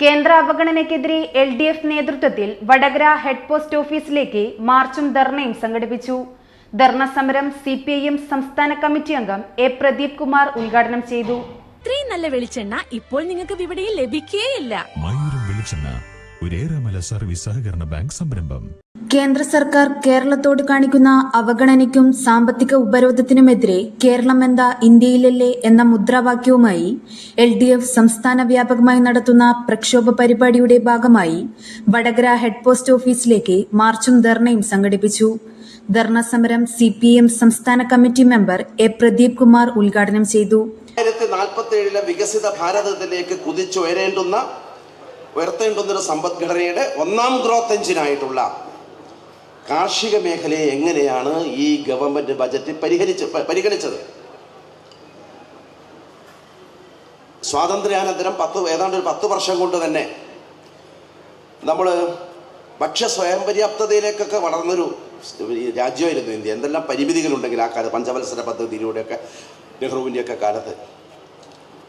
കേന്ദ്ര അവഗണനയ്ക്കെതിരെ L D F നേതൃത്വത്തിൽ Vadakara head post ഓഫീസിലേക്ക് മാർച്ചും ധർണയും സംഘടിപ്പിച്ചു. ധർണ സമരം സി പി ഐ എം സംസ്ഥാന കമ്മിറ്റി അംഗം എ പ്രദീപ് കുമാർ ഉദ്ഘാടനം ചെയ്തു. ഇത്രയും നല്ല വെളിച്ചെണ്ണ ഇപ്പോൾ നിങ്ങൾക്ക് വിപണിയിൽ ലഭിക്കുകയില്ല വെളിച്ചെണ്ണ ഒരേറെമല സർവീസ് സഹകരണ ബാങ്ക് സംരംഭം. കേന്ദ്ര സർക്കാർ കേരളത്തോട് കാണിക്കുന്ന അവഗണനയ്ക്കും സാമ്പത്തിക ഉപരോധത്തിനുമെതിരെ കേരളം എന്താ ഇന്ത്യയിലല്ലേ എന്ന മുദ്രാവാക്യവുമായി എൽ ഡി എഫ് സംസ്ഥാന വ്യാപകമായി നടത്തുന്ന പ്രക്ഷോഭ പരിപാടിയുടെ ഭാഗമായി വടകര ഹെഡ് പോസ്റ്റ് ഓഫീസിലേക്ക് മാർച്ചും ധർണയും സംഘടിപ്പിച്ചു. ധർണ സമരം സി പി എം സംസ്ഥാന committee member A Pradeep Kumar ഉദ്ഘാടനം ചെയ്തു. രണ്ടായിരത്തി നാൽപ്പത്തി ഏഴിലെ വികസിത ഭാരതത്തിലേക്ക് കുതിച്ചുയരേണ്ടുന്ന ഉയർത്തേണ്ടുന്ന ഒരു സമ്പദ്ഘടനയുടെ ഒന്നാം ഗ്രോത്ത് എഞ്ചിനായിട്ടുള്ള കാർഷിക മേഖലയെ എങ്ങനെയാണ് ഈ ഗവൺമെന്റ് ബജറ്റ് പരിഹരിച്ച് പരിഗണിച്ചത്? സ്വാതന്ത്ര്യാനന്തരം പത്ത് ഏതാണ്ട് ഒരു പത്ത് വർഷം കൊണ്ട് തന്നെ നമ്മൾ ഭക്ഷ്യ സ്വയം പര്യാപ്തതയിലേക്കൊക്കെ വളർന്നൊരു രാജ്യമായിരുന്നു ഇന്ത്യ. എന്തെല്ലാം പരിമിതികളുണ്ടെങ്കിൽ ആ കാലത്ത് പഞ്ചവത്സര പദ്ധതിയിലൂടെയൊക്കെ നെഹ്റുവിന്റെയൊക്കെ കാലത്ത്.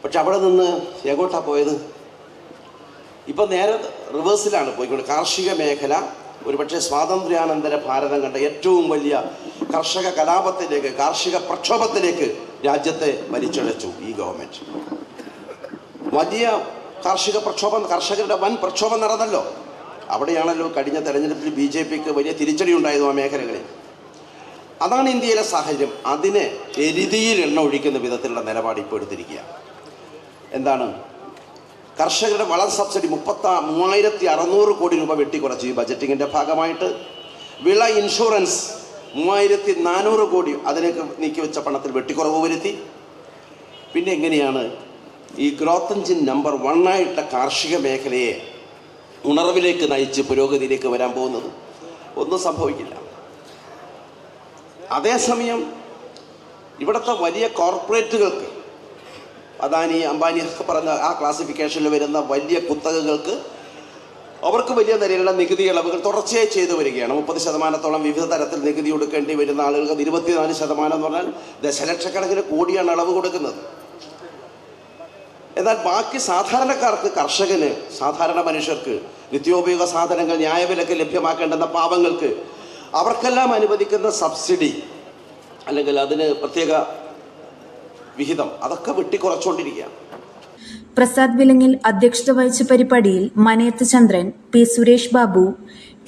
പക്ഷെ അവിടെ നിന്ന് എങ്ങോട്ടാണ് പോയത്? ഇപ്പം നേരെ റിവേഴ്സിലാണ് പോയിക്കൊണ്ട് കാർഷിക മേഖല ഒരുപക്ഷെ സ്വാതന്ത്ര്യാനന്തര ഭാരതം കണ്ട ഏറ്റവും വലിയ കർഷക കലാപത്തിലേക്ക് കാർഷിക പ്രക്ഷോഭത്തിലേക്ക് രാജ്യത്തെ വലിച്ചഴച്ചു ഈ ഗവൺമെന്റ് വലിയ കാർഷിക പ്രക്ഷോഭം കർഷകരുടെ വൻ പ്രക്ഷോഭം നടന്നല്ലോ. അവിടെയാണല്ലോ കഴിഞ്ഞ തെരഞ്ഞെടുപ്പിൽ ബി ജെ പിക്ക് വലിയ തിരിച്ചടി ഉണ്ടായത് ആ മേഖലകളിൽ. അതാണ് ഇന്ത്യയിലെ സാഹചര്യം. അതിനെ എരുതിയിൽ എണ്ണ ഒഴിക്കുന്ന വിധത്തിലുള്ള നിലപാട് ഇപ്പോൾ എടുത്തിരിക്കുക എന്താണ്? കർഷകരുടെ വളം സബ്സിഡി മുപ്പത്താ മൂവായിരത്തി അറുന്നൂറ് കോടി രൂപ വെട്ടിക്കുറച്ചു ഈ ബജറ്റിങ്ങിന്റെ ഭാഗമായിട്ട്. വിള ഇൻഷുറൻസ് മൂവായിരത്തി നാനൂറ് കോടി അതിനേക്ക് നീക്കി വെച്ച പണത്തിൽ വെട്ടിക്കുറവ് വരുത്തി. പിന്നെ എങ്ങനെയാണ് ഈ ഗ്രോത്ത് എഞ്ചിൻ നമ്പർ വണ്ണായിട്ട കാർഷിക മേഖലയെ ഉണർവിലേക്ക് നയിച്ച് പുരോഗതിയിലേക്ക് വരാൻ പോകുന്നത്? ഒന്നും സംഭവിക്കില്ല. അതേസമയം ഇവിടുത്തെ വലിയ കോർപ്പറേറ്റുകൾക്ക് അദാനി അംബാനി ഒക്കെ പറഞ്ഞ ആ ക്ലാസിഫിക്കേഷനിൽ വരുന്ന വലിയ കുത്തകകൾക്ക് അവർക്ക് വലിയ നിലയിലുള്ള നികുതി ഇളവുകൾ തുടർച്ചയായി ചെയ്തു വരികയാണ്. മുപ്പത് ശതമാനത്തോളം വിവിധ തരത്തിൽ നികുതി കൊടുക്കേണ്ടി വരുന്ന ആളുകൾക്ക് ഇരുപത്തിനാല് ശതമാനം എന്ന് പറഞ്ഞാൽ ദശലക്ഷക്കണക്കിന് കോടിയാണ് ഇളവ് കൊടുക്കുന്നത്. എന്നാൽ ബാക്കി സാധാരണക്കാർക്ക് കർഷകന് സാധാരണ മനുഷ്യർക്ക് നിത്യോപയോഗ സാധനങ്ങൾ ന്യായവിലക്ക് ലഭ്യമാക്കേണ്ടുന്ന പാവങ്ങൾക്ക് അവർക്കെല്ലാം അനുവദിക്കുന്ന സബ്സിഡി അല്ലെങ്കിൽ അതിന് പ്രത്യേക വിഹിതം. അതൊക്കെ വെട്ടിക്കുറച്ചുകൊണ്ടിരിക്കുകയാണ് പ്രസാദ് വിലങ്ങിൽ അധ്യക്ഷത വഹിച്ച പരിപാടിയിൽ Manayath Chandran P Suresh Babu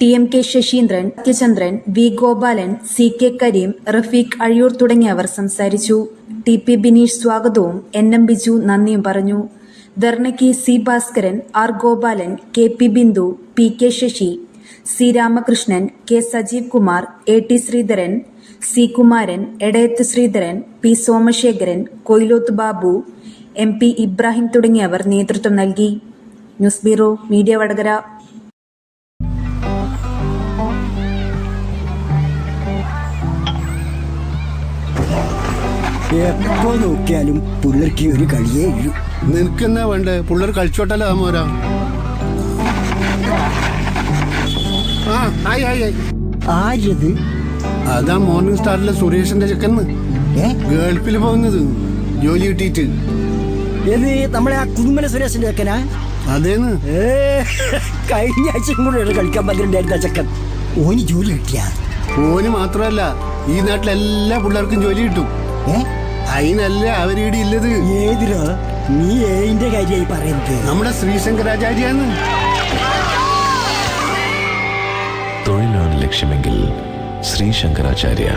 T M K Saseendran Sathyachandran V Gopalan C K Kareem Rafeeq Azhiyur തുടങ്ങിയവർ സംസാരിച്ചു. ടി പി ബിനീഷ് സ്വാഗതവും എൻ എം ബിജു നന്ദിയും പറഞ്ഞു. ധർണയ്ക്ക് C Bhaskaran R Gopalan K P Bindu P K Sasi C Ramakrishnan K Sajeev Kumar A T Sreedharan C Kumaran Edayath Sreedharan P Somasekharan Koyiloth Babu M P Ibrahim തുടങ്ങിയവർ നേതൃത്വം നൽകി. News bureau media Vadakara. എപ്പോ നോക്കിയാലും പിള്ളേർക്ക് ഒരു കളിയേ ഇല്ലു. നിനക്കെന്നാ വേണ്ടേ? പിള്ളേർ കളിച്ചോട്ടല്ലോ താമോരാ ആ ആയി ആയി ആയി. ആരത് അതാ മോർണിംഗ് സ്റ്റാറിലെ സുരേഷിന്റെ ചെക്കന്ന് ഗൾഫിൽ പോകുന്നത്. ജോലി കിട്ടിയിട്ട്. ഏത് നമ്മളെ ആ കുടുംബന സുരേഷിന്റെ ചെക്കനാ? അതേന്ന്. കഴിഞ്ഞ ആഴ്ചയും കൂടെ കളിക്കാൻ പന്ത്രണ്ടായിരുന്ന ചെക്കൻ. ഓന് ജോലി കിട്ടിയ? ഓന് മാത്രമല്ല ഈ നാട്ടിലെ എല്ലാ പിള്ളേർക്കും ജോലി കിട്ടും. അതിനല്ല അവരീടെ ഇല്ലത്. ഏതിരോ നീ ഏതിന്റെ കാര്യമായി പറയുന്നത്. നമ്മുടെ ശ്രീശങ്കരാചാര്യാണ്. തൊഴിലാണ് ലക്ഷ്യമെങ്കിൽ श्री शंकराचार्य